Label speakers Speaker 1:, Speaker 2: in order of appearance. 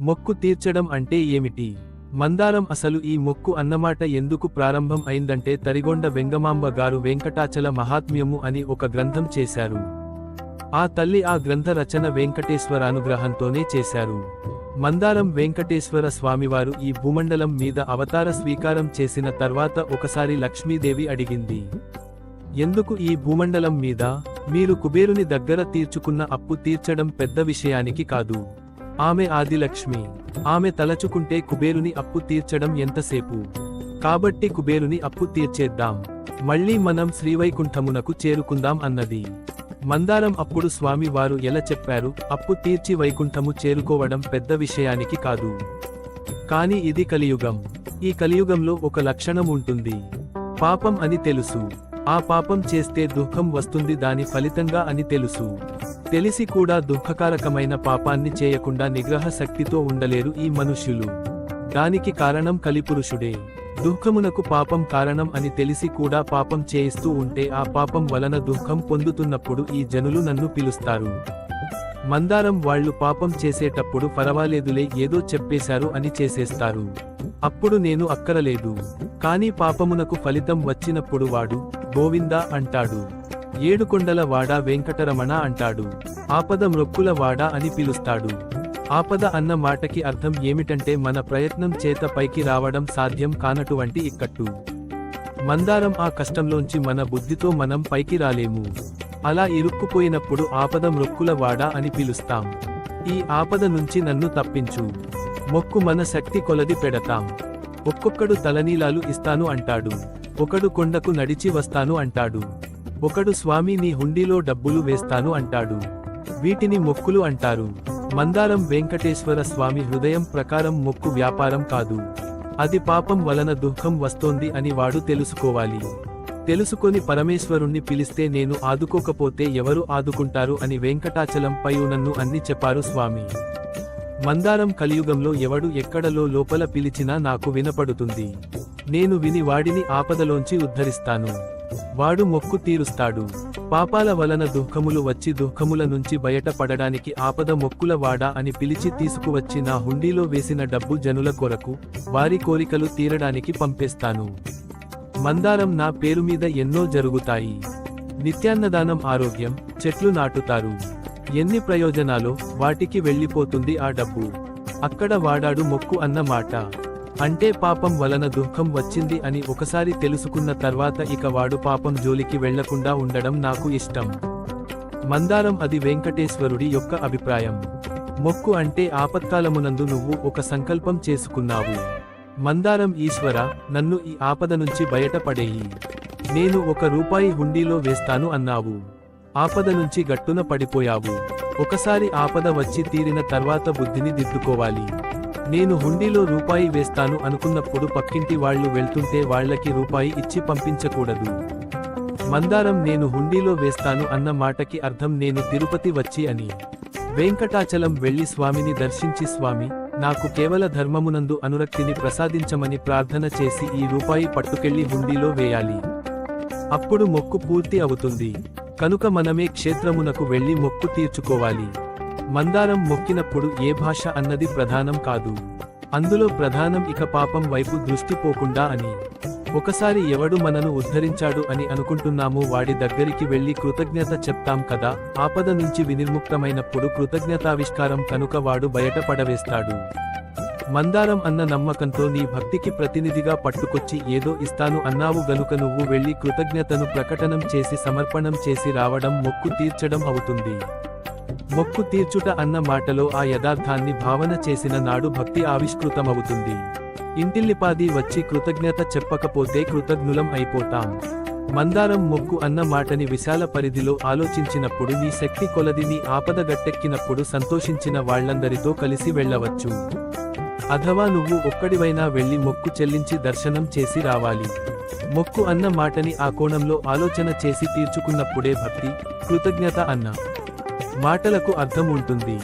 Speaker 1: మొక్కు తీర్చడం అంటే ఏమిటి? మందారం అసలు ఈ మొక్కు అన్నమాట ఎందుకు ప్రారంభం అయిందంటే తరిగొండ వెంగమాంబ గారు వెంకటాచల మహాత్మ్యము అని ఒక గ్రంథం చేశారు. ఆ తల్లి ఆ గ్రంథ రచన వెంకటేశ్వర అనుగ్రహంతోనే చేశారు. మందారం వెంకటేశ్వర స్వామివారు ఈ భూమండలం మీద అవతార స్వీకారం చేసిన తర్వాత ఒకసారి లక్ష్మీదేవి అడిగింది. ఎందుకు ఈ భూమండలం మీద? మీరు కుబేరుని దగ్గర తీర్చుకున్న అప్పు తీర్చడం పెద్ద విషయానికి కాదు. ఆమె ఆదిలక్ష్మి. ఆమె తలచుకుంటే కుబేరుని అప్పు తీర్చడం ఎంతసేపు? కాబట్టి కుబేరుని అప్పు తీర్చేద్దాం. మళ్ళీ మనం శ్రీవైకుంఠమునకు చేరుకుందాం అన్నది. మందారం అప్పుడు స్వామి వారు ఎలా చెప్పారు? అప్పు తీర్చి వైకుంఠము చేరుకోవడం పెద్ద విషయానికి కాదు. కాని ఇది కలియుగం. ఈ కలియుగంలో ఒక లక్షణం ఉంటుంది. పాపం అని తెలుసు. ఆ పాపం చేస్తే దుఃఖం వస్తుంది దాని ఫలితంగా అని తెలుసు. తెలిసి కూడా దుఃఖకారకమైన పాపాన్ని చేయకుండా నిగ్రహ శక్తితో ఉండలేరు ఈ మనుష్యులు. దానికి కారణం కలిపురుషుడే. దుఃఖమునకు పాపం కారణం అని తెలిసి కూడా పాపం చేయిస్తూ ఉంటే ఆ పాపం వలన దుఃఖం పొందుతున్నప్పుడు ఈ జనులు నన్ను పిలుస్తారు. మందారం వాళ్ళు పాపం చేసేటప్పుడు పరవాలేదులే ఏదో చెప్పేశారు అని చేసేస్తారు. అప్పుడు నేను అక్కరలేదు. కానీ పాపమునకు ఫలితం వచ్చినప్పుడు వాడు గోవిందా అంటాడు. ఏడుకొండల వాడ వెంకటరమణ అంటాడు. ఆపద మ్రొక్కుల వాడ అని పిలుస్తాడు. ఆపద అన్న మాటకి అర్థం ఏమిటంటే మన ప్రయత్నం చేత పైకి రావడం సాధ్యం కానటువంటి ఇక్కట్టు. మందారం ఆ కష్టంలోంచి మన బుద్ధితో మనం పైకి రాలేము. అలా ఇరుక్కుపోయినప్పుడు ఆపద మ్రొక్కుల వాడ అని పిలుస్తాం. ఈ ఆపద నుంచి నన్ను తప్పించు. మొక్కు మన శక్తి కొలది పెడతాం. ఒక్కొక్కడు తలనీలాలు ఇస్తాను అంటాడు. ఒకడు కొండకు నడిచి వస్తాను అంటాడు. ఒకడు స్వామి నీ హుండీలో డబ్బులు వేస్తాను అంటాడు. వీటిని మొక్కులు అంటారు. మందారం వెంకటేశ్వర స్వామి హృదయం ప్రకారం మొక్కు వ్యాపారం కాదు. అది పాపం వలన దుఃఖం వస్తోంది అని వాడు తెలుసుకోవాలి. తెలుసుకొని పరమేశ్వరుణ్ణి పిలిస్తే నేను ఆదుకోకపోతే ఎవరు ఆదుకుంటారు అని వెంకటాచలంపై నన్ను అన్ని చెప్పారు స్వామి. మందారం కలియుగంలో ఎవడు ఎక్కడలో లోపల పిలిచినా నాకు వినపడుతుంది. నేను విని వాడిని ఆపదలోంచి ఉద్ధరిస్తాను. వాడు మొక్కు తీరుస్తాడు. పాపాల వలన దుఃఖములు వచ్చి దుఃఖముల నుంచి బయటపడడానికి ఆపద మొక్కుల వాడా అని పిలిచి తీసుకువచ్చి నా హుండీలో వేసిన డబ్బు జనుల కొరకు వారి కోరికలు తీరడానికి పంపేస్తాను. మందారం నా పేరు మీద ఎన్నో జరుగుతాయి. నిత్యాన్నదానం ఆరోగ్యం చెట్లు నాటుతారు. ఎన్ని ప్రయోజనాలో వాటికి వెళ్ళిపోతుంది ఆ డబ్బు. అక్కడ వాడాడు మొక్కు అన్న మాట అంటే పాపం వలన దుఃఖం వచ్చింది అని ఒకసారి తెలుసుకున్న తర్వాత ఇక వాడు పాపం జోలికి వెళ్ళకుండా ఉండడం నాకు ఇష్టం. మందారం అది వెంకటేశ్వరుడి యొక్క అభిప్రాయం. మొక్కు అంటే ఆపత్కాలమునందు నువ్వు ఒక సంకల్పం చేసుకున్నావు. మందారం ఈశ్వర నన్ను ఈ ఆపద నుంచి బయటపడేయి. నేను ఒక రూపాయి హుండీలో వేస్తాను అన్నావు. ఆపద నుంచి గట్టున పడిపోయావు. ఒకసారి ఆపద వచ్చి తీరిన తర్వాత బుద్ధిని దిద్దుకోవాలి. నేను హుండీలో రూపాయి వేస్తాను అనుకున్నప్పుడు పక్కింటి వాళ్ళు వెళ్తుంటే వాళ్ళకి రూపాయి ఇచ్చి పంపించకూడదు. మందారం నేను హుండీలో వేస్తాను అన్న మాటకి అర్థం నేను తిరుపతి వచ్చి అని. వెంకటాచలం వెళ్ళి స్వామిని దర్శించి స్వామి నాకు కేవల ధర్మమునందు అనురక్తిని ప్రసాదించమని ప్రార్థన చేసి ఈ రూపాయి పట్టుకెళ్ళి హుండీలో వేయాలి. అప్పుడు మొక్కు పూర్తి అవుతుంది. కనుక మనమే క్షేత్రమునకు వెళ్ళి మొక్కు తీర్చుకోవాలి. మందారం మొక్కినప్పుడు ఏ భాష అన్నది ప్రధానం కాదు. అందులో ప్రధానం ఇక పాపం వైపు దృష్టి పోకుండా అని. ఒకసారి ఎవడు మనను ఉద్ధరించాడు అని అనుకుంటున్నాము వాడి దగ్గరికి వెళ్ళి కృతజ్ఞత చెప్తాం కదా ఆపద నుంచి వినిర్ముక్తమైనప్పుడు కృతజ్ఞతావిష్కారం కనుక వాడు బయటపడవేస్తాడు మందారం అన్న నమ్మకంతో నీ భక్తికి ప్రతినిధిగా పట్టుకొచ్చి ఏదో ఇస్తాను అన్నావు గనుక నువ్వు వెళ్ళి కృతజ్ఞతను ప్రకటనం చేసి సమర్పణం చేసి రావడం మొక్కు తీర్చడం అవుతుంది. మొక్కు తీర్చుట అన్న మాటలో ఆ యథార్థాన్ని భావన చేసిన నాడు భక్తి ఆవిష్కృతమవుతుంది. ఇంటిల్లిపాది వచ్చి కృతజ్ఞత చెప్పకపోతే కృతజ్ఞులం అయిపోతాం. మందారం మొక్కు అన్న మాటని విశాల పరిధిలో ఆలోచించినప్పుడు నీ శక్తి కొలది నీ ఆపద గట్టెక్కినప్పుడు సంతోషించిన వాళ్ళందరితో కలిసి వెళ్ళవచ్చు. అథవా నువ్వు ఒక్కడివైనా వెళ్ళి మొక్కు చెల్లించి దర్శనం చేసి రావాలి. మొక్కు అన్న మాటని ఆ కోణంలో ఆలోచన చేసి తీర్చుకున్నప్పుడే భక్తి కృతజ్ఞత అన్న మాటలకు అర్థం ఉంటుంది